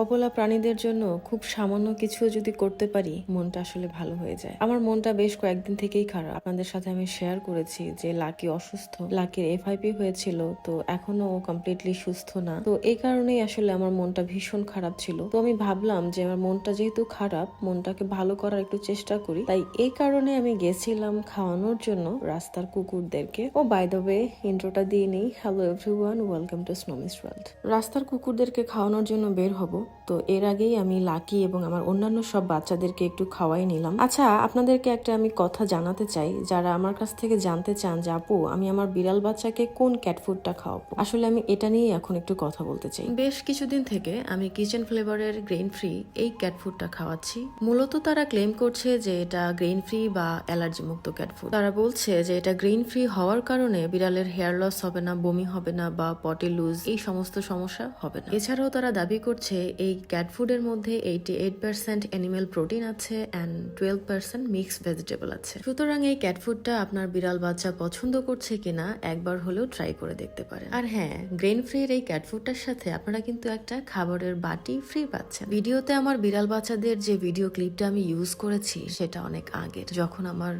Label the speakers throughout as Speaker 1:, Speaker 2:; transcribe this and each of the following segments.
Speaker 1: অবলা প্রাণীদের জন্য খুব সামান্য কিছু যদি করতে পারি, মনটা আসলে ভালো হয়ে যায়। আমার মনটা বেশ কয়েকদিন থেকেই খারাপ। আপনাদের সাথে আমি শেয়ার করেছি যে লাকি অসুস্থ। লাকির এফআইপি হয়েছিল, তো এখনও ও কমপ্লিটলি সুস্থ না। তো এই কারণেই আসলে আমার মনটা ভীষণ খারাপ ছিল। তো আমি ভাবলাম যে আমার মনটা যেহেতু খারাপ, মনটাকে ভালো করার একটু চেষ্টা করি। তাই এই কারণে আমি গেছিলাম খাওয়ানোর জন্য রাস্তার কুকুরদেরকে। ও বাই দ্য ওয়ে ইন্ট্রোটা দিয়ে নেই। Hello everyone welcome to Snomis world রাস্তার কুকুরদেরকে খাওয়ানোর জন্য বের হব। তো এর আগেই আমি লাকি এবং আমার অন্যান্য সব বাচ্চাদেরকে একটু খাওয়াই নিলাম। আচ্ছা আপনাদেরকে একটা আমি কথা জানাতে চাই। যারা আমার কাছ থেকে জানতে চান যে, আপু, আমি আমার বিড়াল বাচ্চাকে কোন ক্যাট ফুডটা খাওয়াবো? আসলে আমি এটা নিয়ে এখন একটু কথা বলতে চাই। বেশ কিছুদিন থেকে আমি কিচেন ফ্লেভারের গ্রেন ফ্রি এই ক্যাট ফুডটা খাওয়াচ্ছি। মূলত তারা ক্লেম করছে যে, এটা গ্রেন ফ্রি বা অ্যালার্জি মুক্ত ক্যাট ফুড তারা বলছে যে, এটা গ্রেন ফ্রি হওয়ার কারণে বিড়ালের হেয়ার লস হবে না, বমি হবে না বা পটি লুজ এই সমস্ত সমস্যা হবে না। এছাড়াও তারা দাবি করছে এই ক্যাট ফুডের মধ্যে eighty eight percent animal protein আছে and twelve percent mix vegetable আছে। সুতরাং এই ক্যাট ফুডটা আপনার বিড়াল বাচ্চা পছন্দ করছে কিনা একবার হলেও ট্রাই করে দেখতে পারেন। আর হ্যাঁ গ্রেন ফ্রির এই ক্যাট ফুডটার সাথে আপনারা কিন্তু একটা খাবারের বাটি ফ্রি পাচ্ছেন। ভিডিওতে আমার বিড়াল বাচ্চাদের যে ভিডিও ক্লিপটা আমি ইউজ করেছি, সেটা অনেক আগের। যখন আমার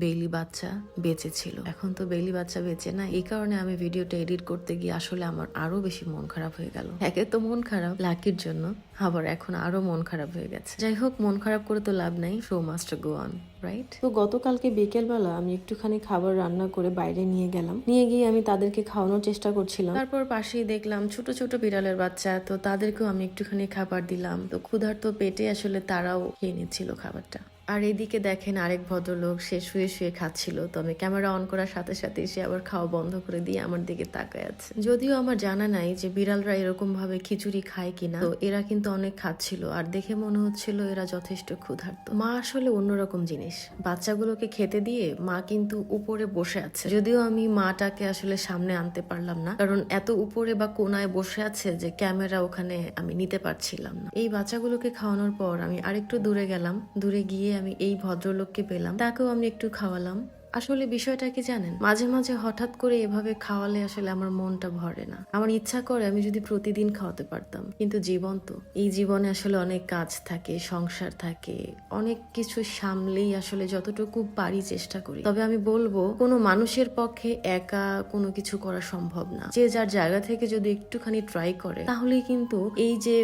Speaker 1: বেইলি বাচ্চা বেঁচে ছিল এখন তো বেইলি বাচ্চা বেঁচে না, এই কারণে আমি ভিডিওটা এডিট করতে গিয়ে আসলে আমার আরও বেশি মন খারাপ হয়ে গেল। একে তো মন খারাপ, লাকির জন্য। আবার এখন আরও মন খারাপ হয়ে গেছে। যাই হোক মন খারাপ করে তো লাভ নাই show must go on right তো গতকালকে বিকেলবেলা আমি একটুখানি খাবার রান্না করে বাইরে নিয়ে গেলাম। নিয়ে গিয়ে আমি তাদেরকে খাওয়ানোর চেষ্টা করছিলাম। তারপর পাশেই দেখলাম ছোট ছোট বিড়ালের বাচ্চা তো তাদেরকেও আমি একটুখানি খাবার দিলাম। তো ক্ষুধার্ত পেটে আসলে তারাও খেয়ে নিচ্ছিল খাবারটা। আর এদিকে দেখেন আরেক ভদ্রলোক সে শুয়ে শুয়ে খাচ্ছিল। তো আমি ক্যামেরা অন করার সাথে সাথে সে আবার খাওয়া বন্ধ করে দিয়ে আমার দিকে তাকায় আছে। যদিও আমার জানা নাই যে বিড়ালরা এরকম ভাবে খিচুড়ি খায় কিনা তো এরা কিন্তু অনেক খাচ্ছিল, আর দেখে মনে হচ্ছিল এরা যথেষ্ট ক্ষুধার্ত। মা আসলে অন্যরকম জিনিস। বাচ্চাগুলোকে খেতে দিয়ে মা কিন্তু উপরে বসে আছে। যদিও আমি মাটাকে আসলে সামনে আনতে পারলাম না, কারণ এত উপরে বা কোনায় বসে আছে যে ক্যামেরা ওখানে আমি নিতে পারছিলাম না। এই বাচ্চাগুলোকে খাওয়ানোর পর আমি আরেকটু দূরে গেলাম। দূরে গিয়ে আমি এই ভদ্রলোককে পেলাম। তাকেও আমি একটু খাওয়ালাম। আসলে বিষয়টা কি জানেন? মাঝে মাঝে হঠাৎ করে এভাবে খাওয়ালে আসলে আমার মনটা ভরে না। আমার ইচ্ছা করে আমি যদি প্রতিদিন খাওয়াতে পারতাম, কিন্তু জীবন তো। এই জীবনে আসলে অনেক কাজ থাকে, সংসার থাকে, অনেক কিছু সামলেই আসলে যতটুকু পারি চেষ্টা করি। তবে আমি বলব, কোনো মানুষের পক্ষে একা কোনো কিছু করা সম্ভব না। যে যার জায়গা থেকে যদি একটুখানি ট্রাই করে, তাহলেই কিন্তু এই যে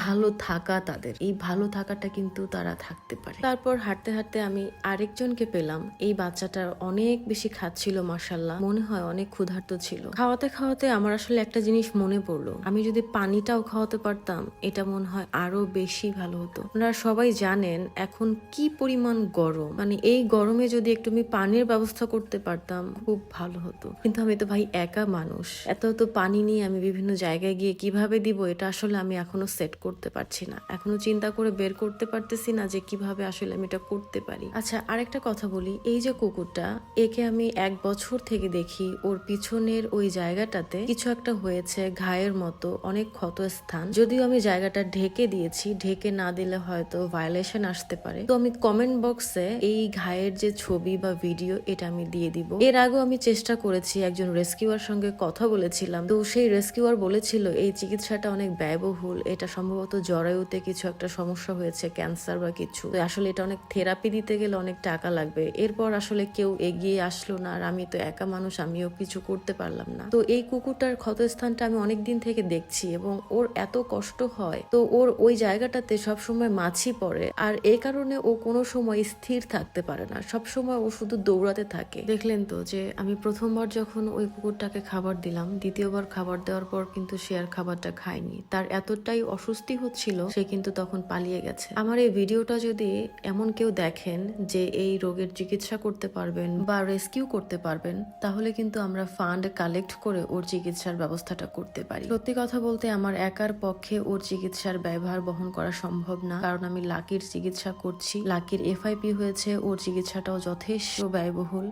Speaker 1: ভালো থাকা তাদের, এই ভালো থাকাটা কিন্তু তারা থাকতে পারে। তারপর হাঁটতে হাঁটতে আমি আরেকজনকে পেলাম, এই বাচ্চাটা অনেক বেশি খাচ্ছিল মাসাল্লাহ মনে হয় অনেক ক্ষুধার্ত ছিল। খাওয়াতে খাওয়াতে আমার আসলে একটা জিনিস মনে পড়ল। আমি যদি পানিটাও খাওয়াতে পারতাম, এটা মনে হয় আরও বেশি ভালো হতো। আপনারা সবাই জানেন এখন কি পরিমাণ গরম। মানে এই গরমে যদি একটু আমি পানির ব্যবস্থা করতে পারতাম, খুব ভালো হতো। কিন্তু আমি তো ভাই একা মানুষ। এত এত পানি নিয়ে আমি বিভিন্ন জায়গায় গিয়ে কীভাবে দিব, এটা আসলে আমি এখনও সেট করতে পারছি না। এখনও চিন্তা করে বের করতে পারতেছি না যে কীভাবে আসলে আমি এটা করতে পারি। আচ্ছা আরেকটা কথা বলি। এই যে কুকুরটা একে আমি এক বছর থেকে দেখি ওর পিছনের ওই জায়গাটাতে কিছু একটা হয়েছে ঘায়ের মতো অনেক ক্ষত স্থান যদিও আমি জায়গাটা ঢেকে দিয়েছি, ঢেকে না দিলে হয়তো ভায়োলেশন আসতে পারে। তো আমি কমেন্ট বক্সে এই ঘায়ের যে ছবি বা ভিডিও এটা আমি দিয়ে দিব। এর আগেও আমি চেষ্টা করেছি, একজন রেস্কিউয়ার সঙ্গে কথা বলেছিলাম। তো সেই রেস্কিউয়ার বলেছিল, এই চিকিৎসাটা অনেক ব্যয়বহুল। এটা সম্ভবত জরায়ুতে কিছু একটা সমস্যা হয়েছে ক্যান্সার বা কিছু। আসলে এটা অনেক থেরাপি দিতে গেলে অনেক টাকা লাগবে। এরপর আসলে কেউ এগিয়ে আসলো না আর আমি তো একা মানুষ, আমিও কিছু করতে পারলাম না। তো এই কুকুরটার ক্ষতস্থানটা আমি অনেক দিন থেকে দেখছি এবং ওর এত কষ্ট হয়, তো ওর ওই জায়গাটাতে সবসময় মাছি পড়ে আর এই কারণে ও কোনো সময় স্থির থাকতে পারে না সব সময় ও শুধু দৌড়াতে থাকে। দেখলেন তো যে আমি প্রথমবার যখন ওই কুকুরটাকে খাবার দিলাম, দ্বিতীয়বার খাবার দেওয়ার পর কিন্তু সে আর খাবারটা খায়নি। তার এতটাই অস্বস্তি হচ্ছিল, সে কিন্তু তখন পালিয়ে গেছে। আমার এই ভিডিওটা যদি এমন কেউ দেখেন যে এই রোগের চিকিৎসা করতে পারবেন বা রেস্কিউ করতে পারবেন, তাহলে কিন্তু আমরা ফান্ড কালেক্ট করে ওর চিকিৎসার ব্যবস্থাটা করতে পারি। সত্যি কথা বলতে আমার একার পক্ষে ওর চিকিৎসার ব্যবহার বহন করা সম্ভব না, কারণ আমি লাকির চিকিৎসা করছি। লাকির এফআইপি হয়েছে, ওর চিকিৎসাটাও যথেষ্ট ব্যয়বহুল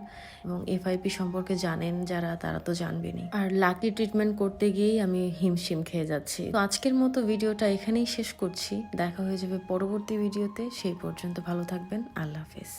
Speaker 1: এবং এফআইপি সম্পর্কে জানেন যারা, তারা তো জানবেনই। আর লাকি ট্রিটমেন্ট করতে গিয়েই আমি হিমশিম খেয়ে যাচ্ছি। তো আজকের মতো ভিডিওটা এখানেই শেষ করছি। দেখা হয়ে যাবে পরবর্তী ভিডিওতে। সেই পর্যন্ত ভালো থাকবেন। আল্লাহ হাফেজ।